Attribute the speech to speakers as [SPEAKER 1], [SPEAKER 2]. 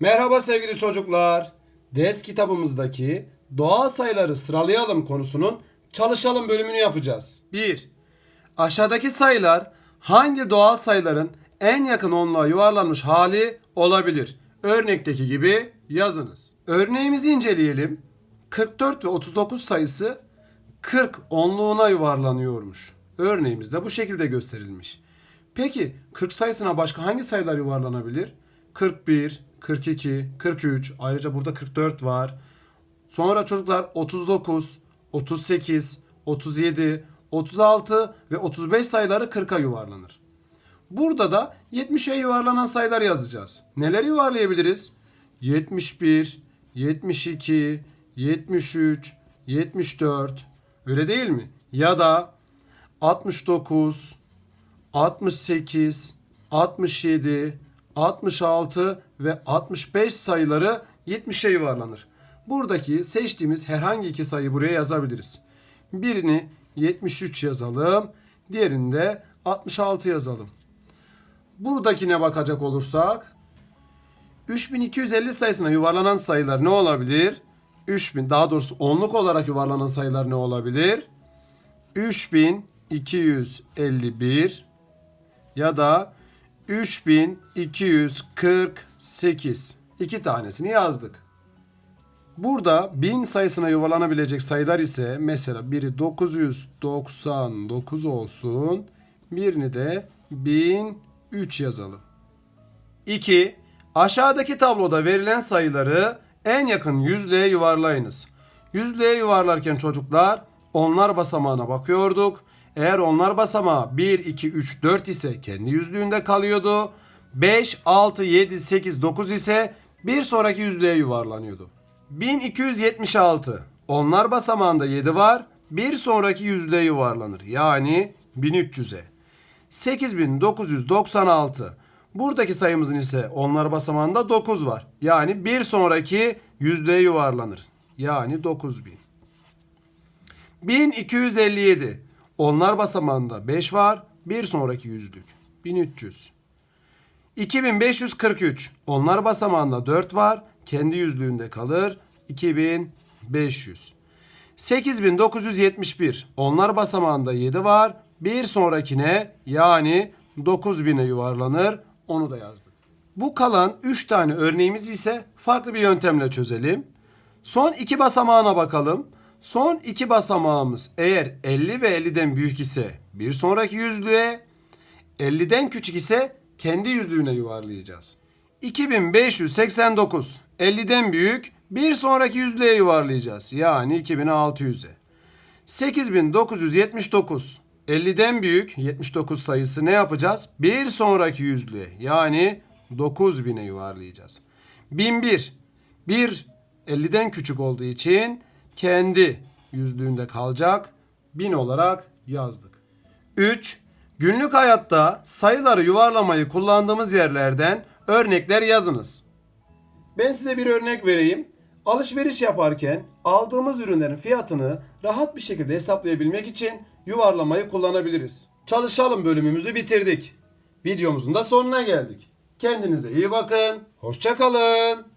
[SPEAKER 1] Merhaba sevgili çocuklar. Ders kitabımızdaki doğal sayıları sıralayalım konusunun çalışalım bölümünü yapacağız. 1. Aşağıdaki sayılar hangi doğal sayıların en yakın onluğa yuvarlanmış hali olabilir? Örnekteki gibi yazınız. Örneğimizi inceleyelim. 44 ve 39 sayısı 40 onluğuna yuvarlanıyormuş. Örneğimizde bu şekilde gösterilmiş. Peki 40 sayısına başka hangi sayılar yuvarlanabilir? 41, 42, 43, ayrıca burada 44 var. Sonra çocuklar 39, 38, 37, 36 ve 35 sayıları 40'a yuvarlanır. Burada da 70'e yuvarlanan sayılar yazacağız. Neler yuvarlayabiliriz? 71, 72, 73, 74 öyle değil mi? Ya da 69, 68, 67, 66 ve 65 sayıları 70'e yuvarlanır. Buradaki seçtiğimiz herhangi iki sayı buraya yazabiliriz. Birini 73 yazalım, diğerini de 66 yazalım. Buradakine bakacak olursak 3250 sayısına yuvarlanan sayılar ne olabilir? 3000 daha doğrusu onluk olarak yuvarlanan sayılar ne olabilir? 3251 ya da 3248 iki tanesini yazdık. Burada 1000 sayısına yuvarlanabilecek sayılar ise mesela biri 999 olsun. Birini de 1003 yazalım. 2. Aşağıdaki tabloda verilen sayıları en yakın yüzlüğe yuvarlayınız. Yüzlüğe yuvarlarken çocuklar onlar basamağına bakıyorduk. Eğer onlar basamağı 1, 2, 3, 4 ise kendi yüzlüğünde kalıyordu. 5, 6, 7, 8, 9 ise bir sonraki yüzlüğe yuvarlanıyordu. 1276. Onlar basamağında 7 var. Bir sonraki yüzlüğe yuvarlanır. Yani 1300'e. 8996. Buradaki sayımızın ise onlar basamağında 9 var. Yani bir sonraki yüzlüğe yuvarlanır. Yani 9000. 1257. Onlar basamağında 5 var. Bir sonraki yüzlük. 1300. 2543. Onlar basamağında 4 var. Kendi yüzlüğünde kalır. 2500. 8971. Onlar basamağında 7 var. Bir sonrakine yani 9000'e yuvarlanır. Onu da yazdık. Bu kalan 3 tane örneğimiz ise farklı bir yöntemle çözelim. Son iki basamağına bakalım. Son iki basamağımız eğer 50 ve 50'den büyük ise bir sonraki yüzlüğe, 50'den küçük ise kendi yüzlüğüne yuvarlayacağız. 2589 50'den büyük bir sonraki yüzlüğe yuvarlayacağız. Yani 2600'e. 8979 50'den büyük 79 sayısı ne yapacağız? Bir sonraki yüzlüğe yani 9000'e yuvarlayacağız. 1001 1 50'den küçük olduğu için kendi yüzlüğünde kalacak. 1000 olarak yazdık. 3. Günlük hayatta sayıları yuvarlamayı kullandığımız yerlerden örnekler yazınız. Ben size bir örnek vereyim. Alışveriş yaparken aldığımız ürünlerin fiyatını rahat bir şekilde hesaplayabilmek için yuvarlamayı kullanabiliriz. Çalışalım bölümümüzü bitirdik. Videomuzun da sonuna geldik. Kendinize iyi bakın. Hoşçakalın.